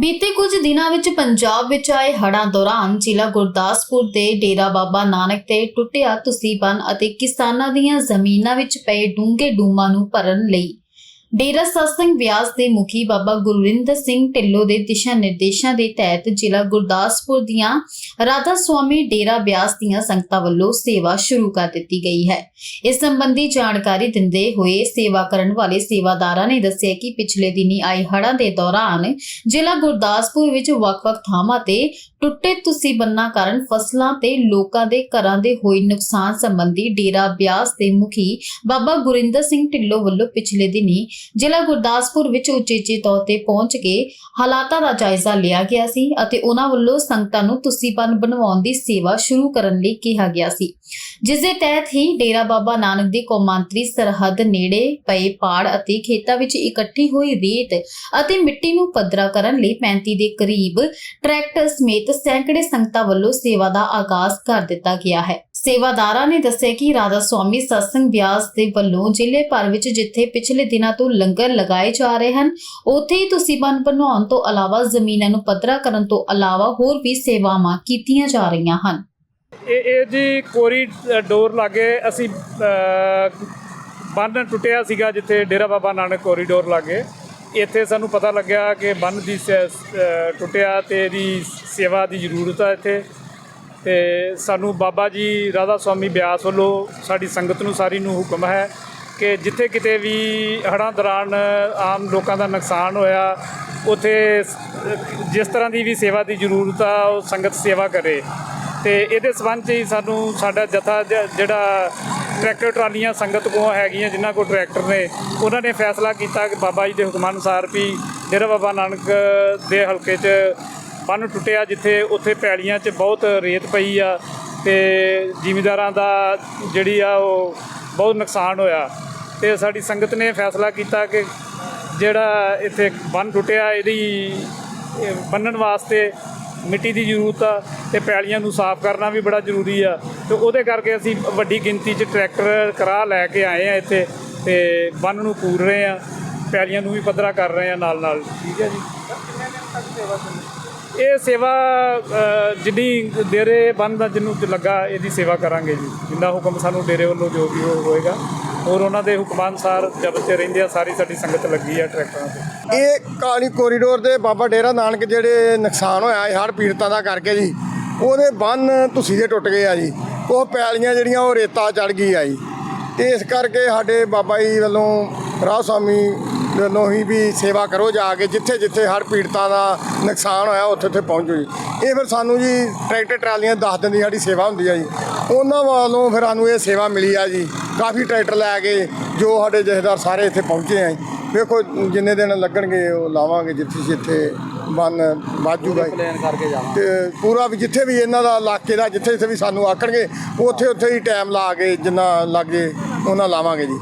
ਬੀਤੇ ਕੁਝ ਦਿਨਾਂ ਵਿੱਚ ਪੰਜਾਬ ਵਿੱਚ ਆਏ ਹੜ੍ਹਾਂ ਦੌਰਾਨ ਜ਼ਿਲ੍ਹਾ ਗੁਰਦਾਸਪੁਰ ਦੇ ਡੇਰਾ ਬਾਬਾ ਨਾਨਕ ਤੇ ਟੁੱਟਿਆ ਤੁਸੀਂ ਬੰਨ ਅਤੇ ਕਿਸਾਨਾਂ ਦੀਆਂ ਜ਼ਮੀਨਾਂ ਵਿੱਚ ਪਏ ਡੂੰਘੇ ਡੂਮਾਂ ਨੂੰ ਭਰਨ ਲਈ ਡੇਰਾ ਸਤਸੰਗ ਵਿਆਸ ਦੇ ਮੁਖੀ ਬਾਬਾ ਗੁਰਵਿੰਦਰ ਸਿੰਘ ਢਿੱਲੋਂ ਦੇ ਦਿਸ਼ਾ ਨਿਰਦੇਸ਼ਾਂ ਦੇ ਤਹਿਤ ਜ਼ਿਲ੍ਹਾ ਗੁਰਦਾਸਪੁਰ ਦੀਆਂ ਰਾਧਾ ਸੁਆਮੀ ਡੇਰਾ ਬਿਆਸ ਦੀਆਂ ਸੰਗਤਾਂ ਵੱਲੋਂ ਸੇਵਾ ਸ਼ੁਰੂ ਕਰ ਦਿੱਤੀ ਗਈ ਹੈ। ਇਸ ਸੰਬੰਧੀ ਜਾਣਕਾਰੀ ਦਿੰਦੇ ਹੋਏ ਸੇਵਾ ਕਰਨ ਵਾਲੇ ਸੇਵਾਦਾਰਾਂ ਨੇ ਦੱਸਿਆ ਕਿ ਪਿਛਲੇ ਦਿਨੀ ਆਏ ਹੜ੍ਹਾਂ ਦੇ ਦੌਰਾਨ ਜ਼ਿਲ੍ਹਾ ਗੁਰਦਾਸਪੁਰ ਵਿੱਚ ਵੱਖ-ਵੱਖ ਥਾਵਾਂ ਤੇ ਟੁੱਟੇ ਤੁਸੀਂ ਬੰਨਾ ਕਾਰਨ ਫਸਲਾਂ ਤੇ ਲੋਕਾਂ ਦੇ ਘਰਾਂ ਦੇ ਹੋਏ ਨੁਕਸਾਨ ਸੰਬੰਧੀ ਡੇਰਾ ਬਿਆਸ ਦੇ ਮੁਖੀ ਬਾਬਾ ਗੁਰਿੰਦਰ ਸਿੰਘ ਢਿੱਲੋਂ ਵੱਲੋਂ ਪਿਛਲੇ ਦਿਨੀ ਜ਼ਿਲ੍ਹਾ ਗੁਰਦਾਸਪੁਰ ਵਿੱਚ ਉਚੇਚੇ ਤੌਰ ਤੇ ਪਹੁੰਚ ਕੇ ਹਾਲਾਤਾਂ ਦਾ ਜਾਇਜ਼ਾ ਲਿਆ ਗਿਆ ਸੀ ਅਤੇ ਉਹਨਾਂ ਵੱਲੋਂ ਸੰਗਤਾਂ ਨੂੰ ਤੁਸੀਪਨ ਬਣਵਾਉਣ ਦੀ ਸੇਵਾ ਸ਼ੁਰੂ ਕਰਨ ਲਈ ਕਿਹਾ ਗਿਆ ਸੀ। ਜਿਸ ਦੇ ਤਹਿਤ ਹੀ ਡੇਰਾ ਬਾਬਾ ਨਾਨਕ ਦੀ ਕੌਮਾਂਤਰੀ ਸਰਹੱਦ ਨੇੜੇ ਪਏ ਪਾੜ ਅਤੇ ਖੇਤਾਂ ਵਿੱਚ ਇਕੱਠੀ ਹੋਈ ਰੇਤ ਅਤੇ ਮਿੱਟੀ ਨੂੰ ਪੱਧਰਾ ਕਰਨ ਲਈ 35 ਦੇ ਕਰੀਬ ਟਰੈਕਟਰ ਸਮੇਤ ਸੈਂਕੜੇ ਸੰਗਤਾਂ ਵੱਲੋਂ ਸੇਵਾ ਦਾ ਆਗਾਜ਼ ਕਰ ਦਿੱਤਾ ਗਿਆ ਹੈ। ਸੇਵਾਦਾਰਾਂ ਨੇ ਦੱਸਿਆ ਕਿ ਰਾਧਾ ਸਵਾਮੀ ਸਤਸੰਗ ਵਿਆਸ ਦੇ ਵੱਲੋਂ ਜ਼ਿਲ੍ਹੇ ਭਰ ਵਿੱਚ ਜਿੱਥੇ ਪਿਛਲੇ ਦਿਨਾਂ ਤੋਂ ਲੰਗਰ ਲਗਾਏ ਜਾ ਰਹੇ ਹਨ, ਉੱਥੇ ਹੀ ਤੁਸੀਂ ਬੰਨ ਬਣਾਉਣ ਤੋਂ ਇਲਾਵਾ ਜ਼ਮੀਨਾਂ ਨੂੰ ਪੱਧਰਾ ਕਰਨ ਤੋਂ ਇਲਾਵਾ ਹੋਰ ਵੀ ਸੇਵਾਵਾਂ ਕੀਤੀਆਂ ਜਾ ਰਹੀਆਂ ਹਨ। ਇਹ ਇਹ ਜੀ ਕੋਰੀ ਡੋਰ ਲਾਗੇ ਅਸੀਂ ਬੰਨ ਟੁੱਟਿਆ ਸੀਗਾ ਜਿੱਥੇ ਡੇਰਾ ਬਾਬਾ ਨਾਨਕ ਕੋਰੀਡੋਰ ਲਾਗੇ। ਇੱਥੇ ਸਾਨੂੰ ਪਤਾ ਲੱਗਿਆ ਕਿ ਬੰਨ ਦੀ ਸ- ਟੁੱਟਿਆ ਤੇ ਇਹਦੀ ਸੇਵਾ ਦੀ ਜ਼ਰੂਰਤ ਆ ਇੱਥੇ। ਤੇ ਸਾਨੂੰ ਬਾਬਾ ਜੀ ਰਾਧਾ ਸੁਆਮੀ ਬਿਆਸ ਵੱਲੋਂ ਸਾਡੀ ਸੰਗਤ ਨੂੰ ਸਾਰੀ ਨੂੰ ਹੁਕਮ ਹੈ ਕਿ ਜਿੱਥੇ ਕਿਤੇ ਵੀ ਹੜ੍ਹਾਂ ਦੌਰਾਨ ਆਮ ਲੋਕਾਂ ਦਾ ਨੁਕਸਾਨ ਹੋਇਆ, ਉਥੇ ਜਿਸ ਤਰ੍ਹਾਂ ਦੀ ਵੀ ਸੇਵਾ ਦੀ ਜ਼ਰੂਰਤ ਆ, ਉਹ ਸੰਗਤ ਸੇਵਾ ਕਰੇ। ਤੇ ਇਹਦੇ ਸਬੰਧ 'ਚ ਹੀ ਸਾਨੂੰ ਸਾਡਾ ਜਥਾ ਜ- ਜਿਹੜਾ ਟਰੈਕਟਰ ਟਰਾਲੀਆਂ ਸੰਗਤ ਕੋਲ ਹੈਗੀਆਂ ਜਿਨ੍ਹਾਂ ਕੋਲ ਟਰੈਕਟਰ ਨੇ, ਉਹਨਾਂ ਨੇ ਫੈਸਲਾ ਕੀਤਾ ਕਿ ਬਾਬਾ ਜੀ ਦੇ ਹੁਕਮਾਂ ਅਨੁਸਾਰ ਵੀ ਜਿਹੜਾ ਬਾਬਾ ਨਾਨਕ ਦੇ ਹਲਕੇ 'ਚ ਬੰਨ ਟੁੱਟਿਆ, ਜਿੱਥੇ ਉੱਥੇ ਪੈਲੀਆਂ 'ਚ ਬਹੁਤ ਰੇਤ ਪਈ ਆ ਤੇ ਜ਼ਿਮੀਦਾਰਾਂ ਦਾ ਜਿਹੜੀ ਆ ਉਹ ਬਹੁਤ ਨੁਕਸਾਨ ਹੋਇਆ। ਤੇ ਸਾਡੀ ਸੰਗਤ ਨੇ ਫੈਸਲਾ ਕੀਤਾ ਕਿ ਜਿਹੜਾ ਇੱਥੇ ਬੰਨ ਟੁੱਟਿਆ, ਇਹਦੀ ਇਹ ਬੰਨਣ ਵਾਸਤੇ ਮਿੱਟੀ ਦੀ ਜ਼ਰੂਰਤ ਆ ਤੇ ਪੈਲੀਆਂ ਨੂੰ ਸਾਫ਼ ਕਰਨਾ ਵੀ ਬੜਾ ਜ਼ਰੂਰੀ ਆ ਤੇ ਉਹਦੇ ਕਰਕੇ ਅਸੀਂ ਵੱਡੀ ਗਿਣਤੀ 'ਚ ਟਰੈਕਟਰ ਕਰਾ ਲੈ ਕੇ ਆਏ ਆ ਇੱਥੇ ਤੇ ਬੰਨ ਨੂੰ ਪੂਰ ਰਹੇ ਆ ਪੈਲੀਆਂ ਨੂੰ ਵੀ ਪੱਧਰਾ ਕਰ ਰਹੇ ਆ ਨਾਲ ਨਾਲ ਠੀਕ ਹੈ ਜੀ। ਇਹ ਸੇਵਾ ਜਿੰਨੀ ਡੇਰੇ ਬੰਨ ਦਾ ਜਿਹਨੂੰ ਲੱਗਾ ਇਹਦੀ ਸੇਵਾ ਕਰਾਂਗੇ ਜੀ। ਜਿੰਨਾ ਹੁਕਮ ਸਾਨੂੰ ਡੇਰੇ ਵੱਲੋਂ ਜੋ ਵੀ ਹੋਏਗਾ। ਔਰ ਉਹਨਾਂ ਦੇ ਹੁਕਮਾਂ ਅਨਸਾਰ ਜਬ ਤੇ ਰਹਿੰਦੇ ਆ, ਸਾਰੀ ਸਾਡੀ ਸੰਗਤ ਲੱਗੀ ਆ ਟਰੈਕਟਰਾਂ ਤੇ। ਇਹ ਕਾਲੀ ਕੋਰੀਡੋਰ ਦੇ ਬਾਬਾ ਡੇਰਾ ਨਾਨਕ ਜਿਹੜੇ ਨੁਕਸਾਨ ਹੋਇਆ ਇਹ ਹੜ ਪੀੜਤਾਂ ਦਾ ਕਰਕੇ ਜੀ, ਉਹਦੇ ਬੰਨ ਤੁਸੀਂ ਦੇ ਟੁੱਟ ਗਏ ਆ ਜੀ, ਉਹ ਪੈਲੀਆਂ ਜਿਹੜੀਆਂ ਉਹ ਰੇਤਾ ਚੜ ਗਈ ਆ ਜੀ। ਤੇ ਇਸ ਕਰਕੇ ਸਾਡੇ ਬਾਬਾ ਜੀ ਵੱਲੋਂ, ਰਾਹ ਸਾਮੀ ਵੱਲੋਂ ਹੀ ਵੀ ਸੇਵਾ ਕਰੋ ਜਾ ਕੇ, ਜਿੱਥੇ ਜਿੱਥੇ ਹਰ ਪੀੜਤਾਂ ਦਾ ਨੁਕਸਾਨ ਹੋਇਆ, ਉੱਥੇ ਉੱਥੇ ਪਹੁੰਚੋ ਜੀ। ਇਹ ਫਿਰ ਸਾਨੂੰ ਜੀ ਟਰੈਕਟਰ ਟਰਾਲੀਆਂ 10 ਦਿਨ ਦੀ ਸਾਡੀ ਸੇਵਾ ਹੁੰਦੀ ਆ ਜੀ। ਉਹਨਾਂ ਵੱਲੋਂ ਫਿਰ ਸਾਨੂੰ ਇਹ ਸੇਵਾ ਮਿਲੀ ਆ ਜੀ। ਕਾਫੀ ਟਰੈਕਟਰ ਲੈ ਕੇ ਜੋ ਸਾਡੇ ਜਥੇਦਾਰ ਸਾਰੇ ਇੱਥੇ ਪਹੁੰਚੇ ਆ ਵੇਖੋ ਜਿੰਨੇ ਦਿਨ ਲੱਗਣਗੇ ਉਹ ਲਾਵਾਂਗੇ ਜਿੱਥੇ ਜਿੱਥੇ ਬੰਨ ਬਾਜੂਗਾ ਪਲਾਨ ਕਰਕੇ ਜਾਵਾਂ ਤੇ ਪੂਰਾ ਵੀ ਜਿੱਥੇ ਵੀ ਇਹਨਾਂ ਦਾ ਇਲਾਕੇ ਦਾ ਜਿੱਥੇ ਜਿੱਥੇ ਵੀ ਸਾਨੂੰ ਆਖਣਗੇ ਉੱਥੇ ਉੱਥੇ ਹੀ ਟਾਈਮ ਲਾ ਕੇ ਜਿੰਨਾ ਲੱਗੇ ਉਹਨਾਂ ਲਾਵਾਂਗੇ ਜੀ।